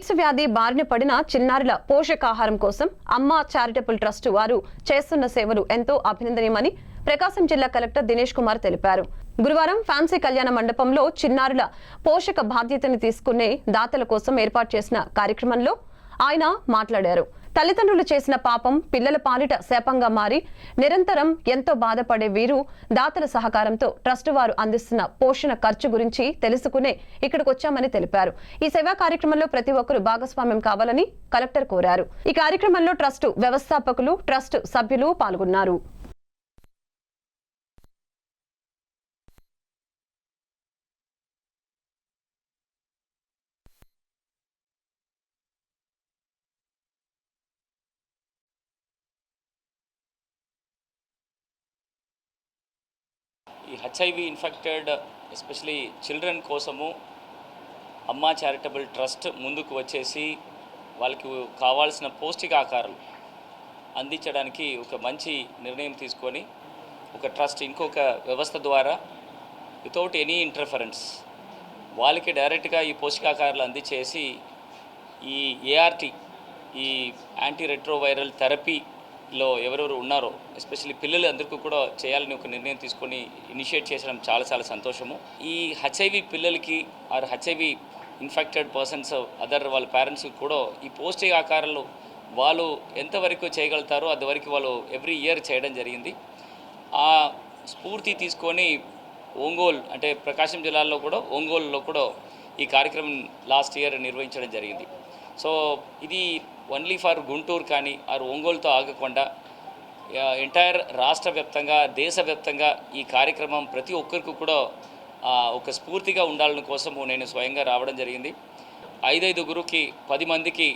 AIDS వ్యాధి బారిన పడిన చిన్నారుల పోషకాహారం కోసం అమ్మ చారిటబుల్ ట్రస్ట్ వారు చేస్తున్న సేవలు ఎంతో అభినందనీయమని ప్రకాశం జిల్లా కలెక్టర్ దినేష్ కుమార్ తెలిపారు. గురువారం ఫ్యాన్సీ కళ్యాణ మండపంలో చిన్నారుల పోషక బాధ్యతను తీసుకునే దాతల కోసం ఏర్పాటు చేసిన కార్యక్రమంలో ఆయన మాట్లాడారు. తల్లిదండ్రులు చేసిన పాపం పిల్లల పాలిట శాపంగా మారి నిరంతరం ఎంతో బాధపడే వీరు దాతల సహకారంతో ట్రస్ట్ వారు అందిస్తున్న పోషణ ఖర్చు గురించి తెలుసుకునే ఇక్కడికి వచ్చామని తెలిపారు. ఈ సేవా కార్యక్రమంలో ప్రతి ఒక్కరూ భాగస్వామ్యం కావాలని కలెక్టర్ కోరారు. ఈ కార్యక్రమంలో ట్రస్టు వ్యవస్థాపకులు ట్రస్ట్ సభ్యులు పాల్గొన్నారు. ఈ హెచ్ఐవి ఇన్ఫెక్టెడ్ ఎస్పెషలీ చిల్డ్రన్ కోసము అమ్మా చారిటబుల్ ట్రస్ట్ ముందుకు వచ్చేసి వాళ్ళకి కావాల్సిన పౌష్టికాహారం అందించడానికి ఒక మంచి నిర్ణయం తీసుకొని ఒక ట్రస్ట్ ఇంకొక వ్యవస్థ ద్వారా వితౌట్ ఎనీ ఇంటర్ఫరెన్స్ వాళ్ళకి డైరెక్ట్గా ఈ పౌష్టికాహారాలు అందించేసి ఈ ఏఆర్టీ ఈ యాంటీ రెట్రోవైరల్ థెరపీ లో ఎవరెవరు ఉన్నారో ఎస్పెషల్లీ పిల్లలు అందరికీ కూడా చేయాలని ఒక నిర్ణయం తీసుకొని ఇనిషియేట్ చేసడం చాలా చాలా సంతోషము. ఈ హెచ్ఐవి పిల్లలకి or HIV infected persons other వాళ్ళ పేరెంట్స్కి కూడా ఈ పౌష్టికాహారాలు వాళ్ళు ఎంతవరకు చేయగలుగుతారో అంతవరకు వాళ్ళు ఎవ్రీ ఇయర్ చేయడం జరిగింది. ఆ స్ఫూర్తి తీసుకొని ఒంగోలు అంటే ప్రకాశం జిల్లాలో కూడా ఒంగోలులో కూడా ఈ కార్యక్రమం లాస్ట్ ఇయర్ నిర్వహించడం జరిగింది. సో ఇది ఓన్లీ ఫర్ గుంటూరు కానీ ఆరు ఒంగోలుతో ఆగకుండా ఎంటైర్ రాష్ట్ర వ్యాప్తంగా దేశవ్యాప్తంగా ఈ కార్యక్రమం ప్రతి ఒక్కరికి కూడా ఒక స్ఫూర్తిగా ఉండాలని కోసము నేను స్వయంగా రావడం జరిగింది. ఐదైదుగురికి పది మందికి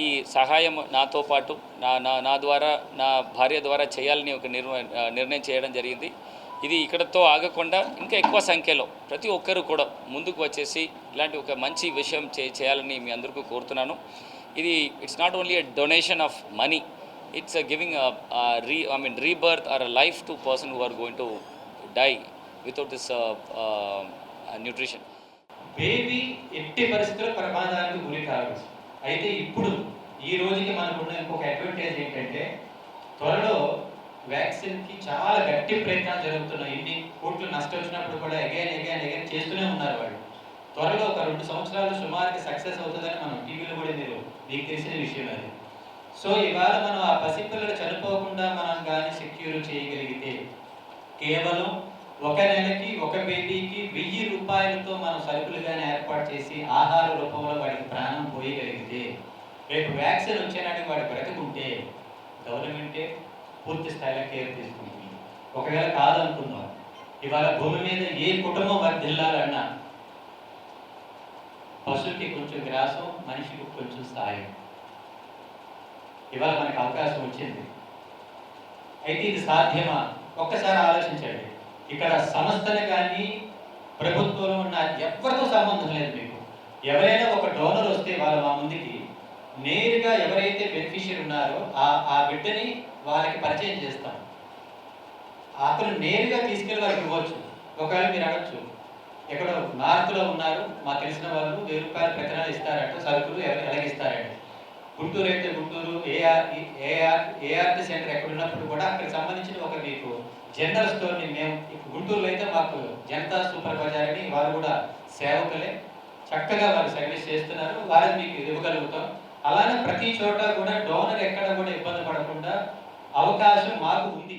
ఈ సహాయం నాతో పాటు నా నా నా ద్వారా నా భార్య ద్వారా చేయాలని ఒక నిర్వ నిర్ణయం చేయడం జరిగింది. ఇది ఇక్కడతో ఆగకుండా ఇంకా ఎక్కువ సంఖ్యలో ప్రతి ఒక్కరు కూడా ముందుకు వచ్చేసి ఇలాంటి ఒక మంచి విషయం చే చేయాలని మీ అందరికీ కోరుతున్నాను. ఇది it's not only a donation of money it's giving re I mean rebirth or a life to person who are going to die without this nutrition baby ఎట్టి పరిస్థితుల్లో ప్రమాదానికి గురి కావచ్చు అయితే ఇప్పుడు ఈ రోజుకి మనకున్న ఇంకొక అడ్వాంటేజ్ ఏంటంటే త్వరలో వ్యాక్సిన్కి చాలా గట్టి ప్రయత్నాలు జరుగుతున్నాయి. ఇన్ని కోట్లు నష్టం వచ్చినప్పుడు కూడా ఎగైన్ ఎగైన్ ఎగైన్ చేస్తూనే ఉన్నారు వాళ్ళు. త్వరలో ఒక రెండు సంవత్సరాలు సుమారుకి సక్సెస్ అవుతుందని మనం టీవీలో కూడా మీరు మీకు తెలిసిన విషయం అది. సో ఇవాళ మనం ఆ పసిపిల్లలు చనిపోకుండా మనం కానీ సెక్యూర్ చేయగలిగితే కేవలం ఒక నెలకి ఒక బేబీకి వెయ్యి రూపాయలతో మనం సరుకులు కానీ ఏర్పాటు చేసి ఆహార రూపంలో వాడికి ప్రాణం పోయగలిగితే రేపు వ్యాక్సిన్ వచ్చేనాటికి వాడు బ్రతుకుంటే గవర్నమెంటే పూర్తి స్థాయిలో కేర్ తీసుకుంటుంది. ఒకవేళ కాదనుకుందాం ఇవాళ భూమి మీద ఏ కుటుంబం వర్ధిల్లాలన్నా పశువుకి కొంచెం గ్రాసం మనిషికి కొంచెం సాయం. ఇవాళ మనకు అవకాశం వచ్చింది. అయితే ఇది సాధ్యమా? ఒక్కసారి ఆలోచించండి. ఇక్కడ సంస్థలు కానీ ప్రభుత్వంలో ఉన్న ఎవరితో సంబంధం లేదు మీకు. ఎవరైనా ఒక డోనర్ వస్తే వాళ్ళు మా ముందుకి నేరుగా ఎవరైతే బెనిఫిషియర్ ఉన్నారో ఆ ఆ బిడ్డని వాళ్ళకి పరిచయం చేస్తాం. అతను నేరుగా తీసుకెళ్ళి వాళ్ళకి ఇవ్వచ్చు. ఒకవేళ మీరు అడగచ్చు ఎక్కడో నార్త్లో ఉన్నారు మాకు తెలిసిన వాళ్ళు వెయ్యి రూపాయలు ప్రకటన ఇస్తారంట సరుకులు ఎలాగిస్తారంట. గుంటూరు అయితే Guntur AR AR ART center ఎక్కడ ఉన్నప్పుడు కూడా అక్కడికి సంబంధించిన ఒక మీకు జనరల్ స్టోర్ని మేము గుంటూరులో అయితే మాకు జనతా సూపర్ బజార్ అని వారు కూడా సేవకులే. చక్కగా వారు సర్వీస్ చేస్తున్నారు వారిని మీకు ఇవ్వగలుగుతాం. అలానే ప్రతి చోట కూడా డోనర్ ఎక్కడ కూడా ఇబ్బంది పడకుండా అవకాశం మాకు ఉంది.